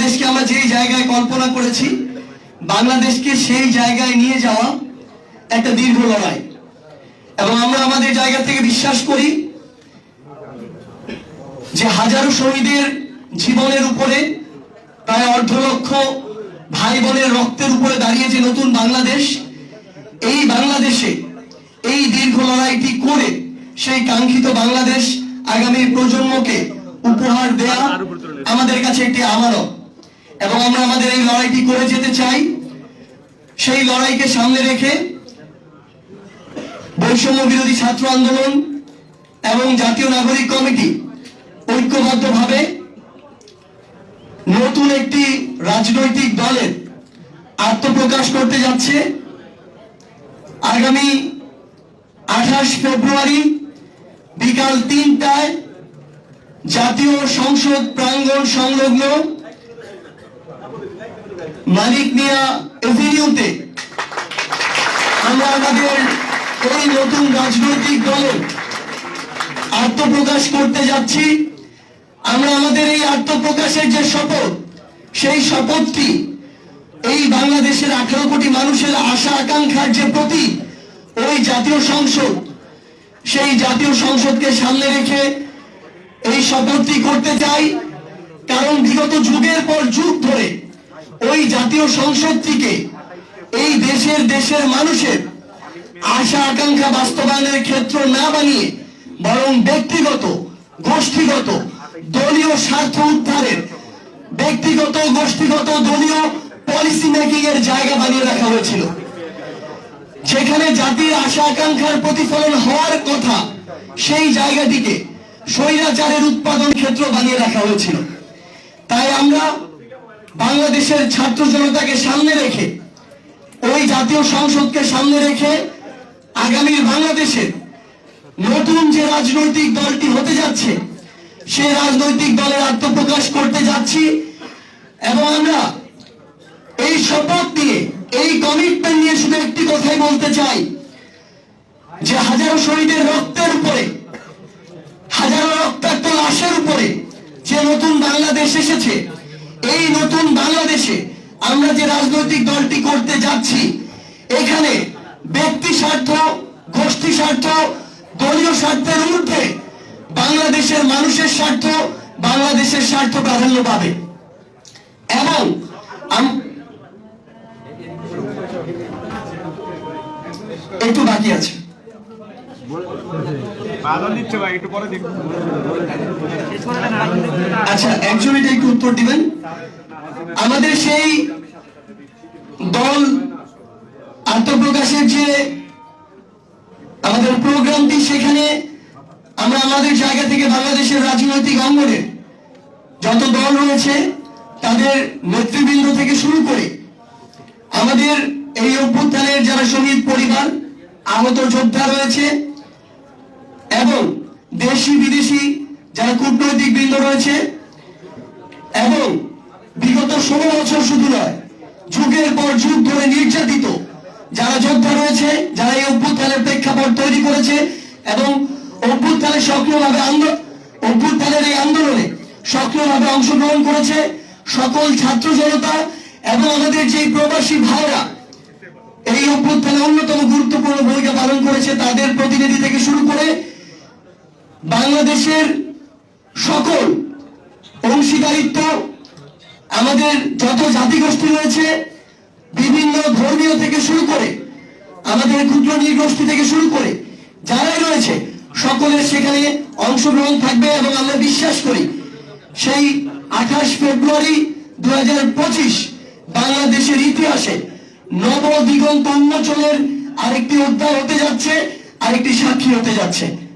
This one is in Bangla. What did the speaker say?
বাংলাদেশকে আমরা যেই জায়গায় কল্পনা করেছি, বাংলাদেশকে সেই জায়গায় নিয়ে যাওয়া একটা দীর্ঘ লড়াই। এবং আমরা আমাদের জায়গা থেকে বিশ্বাস করি যে হাজারো শহীদের জীবনের উপরে, প্রায় অর্ধ লক্ষ ভাই বোনের রক্তের উপরে দাঁড়িয়ে যে নতুন বাংলাদেশ। এই বাংলাদেশে এই দীর্ঘ লড়াইটি করে সেই কাঙ্ক্ষিত বাংলাদেশ আগামী প্রজন্মকে উপহার দেয়া আমাদের কাছে একটি আমানত। এবং আমরা আমাদের এই লড়াইটি করে যেতে চাই, সেই লড়াইকে সামনে রেখে বৈষম্য বিরোধী ছাত্র আন্দোলন এবং জাতীয় নাগরিক কমিটি ঐক্যবদ্ধভাবে নতুন একটি রাজনৈতিক দলের আত্মপ্রকাশ করতে যাচ্ছে। আগামী আঠাশ ফেব্রুয়ারি বিকাল তিনটায় জাতীয় সংসদ প্রাঙ্গণ সংলগ্ন মালিক মিয়া এভিনিউতে আমরা আমাদের এই নতুন রাজনৈতিক দলের আত্মপ্রকাশ করতে যাচ্ছি। আমরা আমাদের এই আত্মপ্রকাশের যে শপথ, সেই শপথটি এই বাংলাদেশের আঠারো কোটি মানুষের আশা আকাঙ্ক্ষার যে প্রতীক, ওই জাতীয় সংসদ, সেই জাতীয় সংসদকে সামনে রেখে এই শপথটি করতে চাই। কারণ বিগত যুগের পর যুগ ধরে ওই জাতীয় সংসদটিকে এই দেশের দেশের মানুষের আশা, আকাঙ্ক্ষা বাস্তবায়নের ক্ষেত্র না বানিয়ে বরং ব্যক্তিগত, গোষ্ঠীগত, দলীয় স্বার্থ উদ্ধারের ব্যক্তিগত, গোষ্ঠীগত, দলীয় পলিসি মেকিং এর জায়গা বানিয়ে রাখা হয়েছিল। যেখানে জাতির আশা, আকাঙ্ক্ষার প্রতিফলন হওয়ার কথা সেই জায়গাটিকে স্বৈরাচারের উৎপাদন ক্ষেত্র বানিয়ে রাখা হয়েছিল। তাই আমরা বাংলাদেশের ছাত্র জনতাকে সামনে রেখে, ওই জাতীয় সংসদকে সামনে রেখে আগামীর বাংলাদেশের নতুন যে রাজনৈতিক দলটি হতে যাচ্ছে, সেই রাজনৈতিক দলের আত্মপ্রকাশ করতে যাচ্ছি এবং আমরা এই শপথ নিয়ে, এই কমিটমেন্ট নিয়ে শুধু একটি কথাই বলতে চাই যে হাজারো শহীদের রক্তের উপরে, হাজারো রক্তাক্ত লাশের উপরে যে নতুন বাংলাদেশ এসেছে এই নতুন বাংলাদেশে আমরা যে রাজনৈতিক দলটি করতে যাচ্ছি, এখানে ব্যক্তি স্বার্থ, গোষ্ঠী স্বার্থ, দলীয় স্বার্থের ঊর্ধ্বে বাংলাদেশের মানুষের স্বার্থ, বাংলাদেশের স্বার্থ প্রাধান্য পাবে। এবং একটু বাকি আছে বাধা দিচ্ছে ভাই একটু পরে দেখুন আচ্ছা একজন এটা একটু উত্তর দিবেন? আমাদের সেই দল আত্মপ্রকাশের যে আমাদের প্রোগ্রামটি, সেখানে আমরা আমাদের জায়গা থেকে বাংলাদেশের রাজনৈতিক অঙ্গনে যত দল রয়েছে, তাদের নেতৃবৃন্দ থেকে শুরু করে আমাদের এই অভ্যুত্থানের যারা শহীদ পরিবার, আহত যোদ্ধা রয়েছে এবং দেশি বিদেশি যারা কূটনৈতিক বৃন্দ রয়েছে এবং বিগত ষোলো বছর শুধু নয়, যুগের পর যুগ ধরে নির্যাতিত যারা যোদ্ধা রয়েছে, যারা এই অভ্যুত্থানের প্রেক্ষাপট তৈরি করেছে এবং অভ্যুত্থানে সক্রিয়ভাবে আন্দোলন অভ্যুত্থানের এই আন্দোলনে সক্রিয়ভাবে অংশগ্রহণ করেছে সকল ছাত্র জনতা এবং আমাদের যে প্রবাসী ভাইরা এই অভ্যুত্থানে অন্যতম গুরুত্বপূর্ণ ভূমিকা পালন করেছে তাদের প্রতিনিধি থেকে শুরু করে বাংলাদেশের সকল অংশীদারিত্ব, আমাদের যত জাতিগোষ্ঠী রয়েছে, বিভিন্ন ধর্মীয় থেকে শুরু করে, আমাদের ক্ষুদ্র নৃগোষ্ঠী থেকে শুরু করে, যারাই রয়েছে, সকলের সেখানে অংশগ্রহণ থাকবে এবং আমরা বিশ্বাস করি, সেই আঠাশ ফেব্রুয়ারি দু হাজার পঁচিশ বাংলাদেশের ইতিহাসে নব উন্মোচনের আরেকটি অধ্যায় হতে যাচ্ছে, আরেকটি সাক্ষী হতে যাচ্ছে।